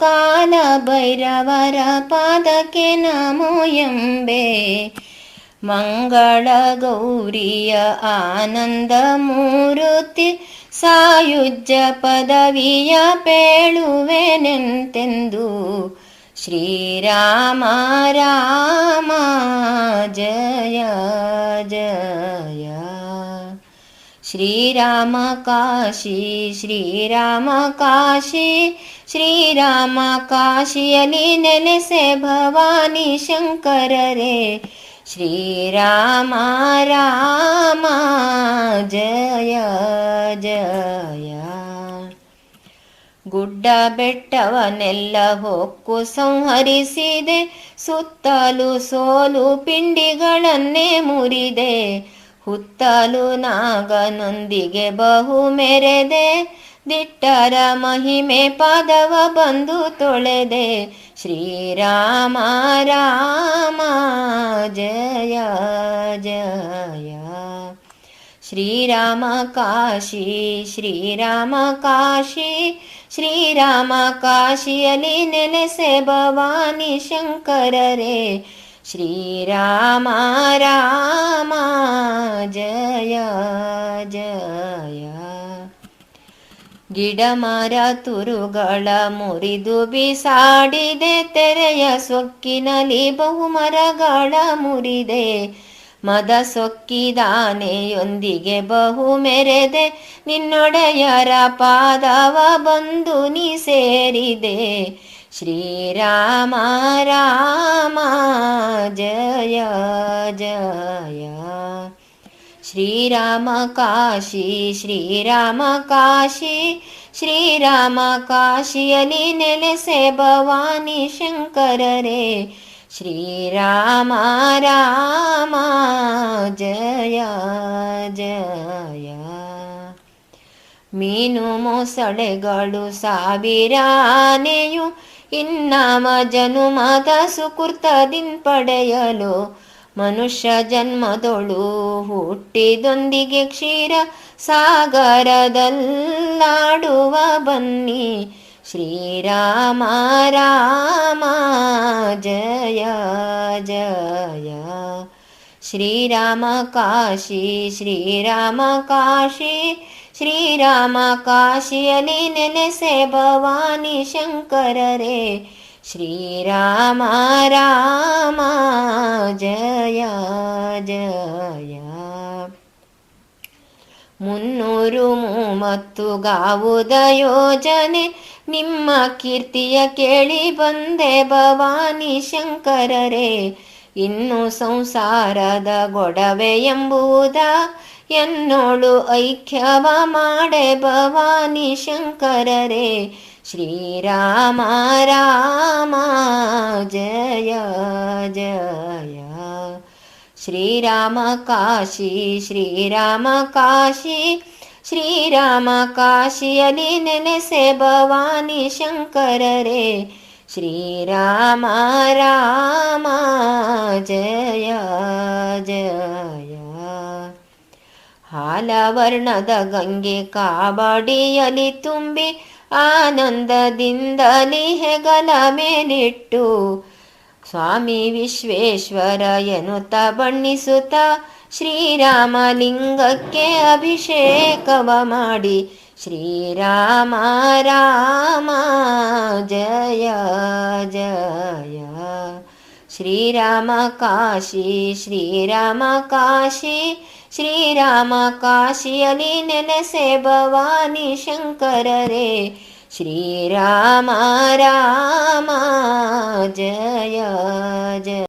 ಕಾಲ ಭೈರವರ ಪಾದಕ್ಕೆ ನಮೋ ಎಂಬೆ. ಮಂಗಳ ಗೌರಿಯ ಆನಂದ ಮೂರುತಿ ಸಾಯುಜ್ಯ ಪದವಿಯ ಪೇಳುವೆನೆಂತೆಂದು ಶ್ರೀರಾಮ ರಾಮ ಶ್ರೀರಾಮ ಕಾಶಿ ಶ್ರೀರಾಮ ಕಾಶಿ ಶ್ರೀರಾಮ ಕಾಶಿಯಲ್ಲಿ ನೆಲೆಸೆ ಭವಾನಿ ಶಂಕರರೇ. ಶ್ರೀರಾಮ, ರಾಮ, ಜಯ ಜಯ. ಗುಡ್ಡ ಬೆಟ್ಟವನ್ನೆಲ್ಲ ಹೊಕ್ಕು ಸಂಹರಿಸಿದೆ, ಸುತ್ತಲೂ ಸೋಲು ಪಿಂಡಿಗಳನ್ನೇ ಮುರಿದೆ. ಹುತ್ತಲು ನಾಗನೊಂದಿಗೆ ಬಹು ಮೆರೆದೆ ದಿಟ್ಟರ ಮಹಿಮೆ ಪಾದವ ಬಂದು ತೊಳೆದೆ ಶ್ರೀರಾಮ ರಾಮ ಜಯ ಜಯ ಶ್ರೀರಾಮ ಕಾಶಿ ಶ್ರೀರಾಮ ಕಾಶಿ ಶ್ರೀರಾಮ ಕಾಶಿಯಲ್ಲಿ ನೆಲೆಸೆ ಭವಾನಿ ಶಂಕರರೇ ಶ್ರೀರಾಮ ರಾಮ, ಜಯ ಜಯ. ಗಿಡಮರ ತುರುಗಳ ಮುರಿದು ಬಿಸಾಡಿದೆ, ತೆರೆಯ ಸೊಕ್ಕಿನಲ್ಲಿ ಬಹುಮರಗಳ ಮುರಿದೆ. ಮದ ಸೊಕ್ಕಿದಾನೆಯೊಂದಿಗೆ ಬಹು ಮೆರೆದೆ, ನಿನ್ನೊಡೆಯರ ಪಾದವ ಬಂದು ನೀ ಸೇರಿದೆ. ಶ್ರೀರಾಮ ರಾಮ ಜಯ ಜಯ ಶ್ರೀರಾಮ ಕಾಶಿ ಶ್ರೀರಾಮ ಕಾಶಿ ಶ್ರೀರಾಮ ಕಾಶಿಯಲ್ಲಿ ನೆಲೆಸೆ ಭವಾನಿ ಶಂಕರರೇ ಶ್ರೀರಾಮ ರಾಮ ಜಯ ಜಯ ಮೀನು ಮೊಸಳೆಗಳು ಸಾವಿರಾನೆಯು ಇನ್ನಾಮ ಜನುಮದ ಸುಕೃತದಿನ್ ಪಡೆಯಲು ಮನುಷ್ಯ ಜನ್ಮದೊಳು ಹುಟ್ಟಿದೊಂದಿಗೆ ಕ್ಷೀರ ಸಾಗರದಲ್ಲಾಡುವ ಬನ್ನಿ. ಶ್ರೀರಾಮ, ರಾಮ, ಜಯ ಜಯ. ಶ್ರೀರಾಮ ಕಾಶಿ ಶ್ರೀರಾಮ ಕಾಶಿ ಶ್ರೀರಾಮ ಕಾಶಿಯಲ್ಲಿ ನೆಲೆಸೆ ಭವಾನಿ ಶಂಕರರೇ ಶ್ರೀರಾಮ ರಾಮ ಜಯ ಜಯ ಮುನ್ನೂರು ಮೂವತ್ತು ಗಾವುದ ಯೋಜನೆ ನಿಮ್ಮ ಕೀರ್ತಿಯ ಕೇಳಿ ಬಂದೆ ಭವಾನಿ ಶಂಕರರೇ ಇನ್ನು ಸಂಸಾರದ ಗೊಡವೆ ಎಂಬುದ ಎನ್ನೋಳು ಐಕ್ಯವ ಮಾಡೆ ಭವಾನಿ ಶಂಕರರೇ ಶ್ರೀರಾಮ ರಾಮ ಜಯ ಜಯ ಶ್ರೀರಾಮ ಕಾಶಿ ಶ್ರೀರಾಮ ಕಾಶಿ ಶ್ರೀರಾಮ ಕಾಶಿಯಲ್ಲಿ ನೆಲೆಸೆ ಭವಾನಿ ಶಂಕರರೇ ಶ್ರೀರಾಮ ರಾಮ, ಜಯ ಜಯ. ಹಾಲವರ್ಣದ ಗಂಗೆ ಕಾಬಡಿಯಲಿ ತುಂಬಿ ಆನಂದದಿಂದಲಿ ಹೆಗಲ ಮೇಲಿಟ್ಟು ಸ್ವಾಮಿ ವಿಶ್ವೇಶ್ವರ ಎನ್ನುತ್ತ ಬಣ್ಣಿಸುತ್ತ ಶ್ರೀರಾಮಲಿಂಗಕ್ಕೆ ಅಭಿಷೇಕವ ಮಾಡಿ श्रीराम राम जय जय। श्रीराम काशी श्रीराम काशी श्रीराम काशी अलिन से भवानी शङ्कर रे। श्रीराम राम जय जय।